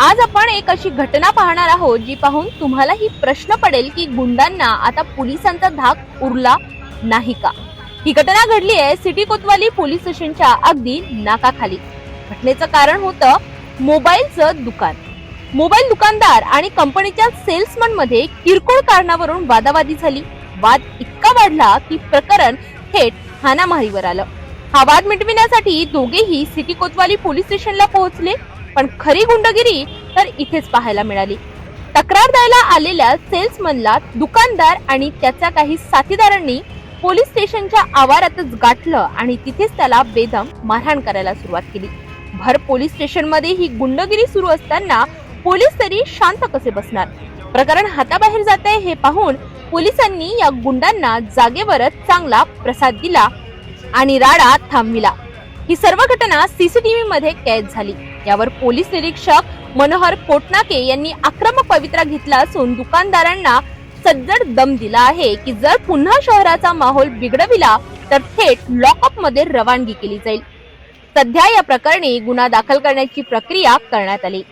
आज आपण एक अशी घटना पाहणार आहोत जी पाहून तुम्हालाही प्रश्न पडेल की गुंडांना आता पोलिसांचा धाक उरला नाही का? ही घटना घडली आहे सिटी कोतवाली पोलीस स्टेशनच्या अगदी नाकाखाली. घटनेचं कारण होतं मोबाईलचं दुकान. मोबाईल दुकानदार आणि कंपनीच्या सेल्समनमध्ये किरकोळ कारणावरून वादावादी झाली. वाद इतका वाढला की प्रकरण थेट हानामारीवर आलं. हा वाद मिटविण्यासाठी दोघेही सिटी कोतवाली पोलीस स्टेशनला पोहोचले. पण खरी गुंडगिरी तर इथेच पाहायला मिळाली. तक्रार द्यायला आलेल्या सेल्समनला दुकानदार आणि त्याच्या काही साथीदारांनी पोलीस स्टेशनच्या आवारातच गाठलं आणि तिथेच त्याला बेदम मारहाण करायला सुरुवात केली. भर पोलीस स्टेशनमध्ये ही गुंडगिरी सुरू असताना पोलीस तरी शांत कसे बसणार? प्रकरण हाताबाहेर जात आहे हे पाहून पोलिसांनी या गुंडांना जागेवरच चांगला प्रसाद दिला आणि राडा थांबविला. ही सर्व घटना सीसीटीव्ही मध्ये कैद झाली. यावर पोलीस निरीक्षक मनोहर कोटनाके यांनी आक्रमक पवित्रा घेतला असून दुकानदारांना सज्जड दम दिला आहे की जर पुन्हा शहराचा माहोल बिघडविला तर थेट लॉकअपमध्ये रवानगी केली जाईल. सध्या या प्रकरणी गुन्हा दाखल करण्याची प्रक्रिया करण्यात आली.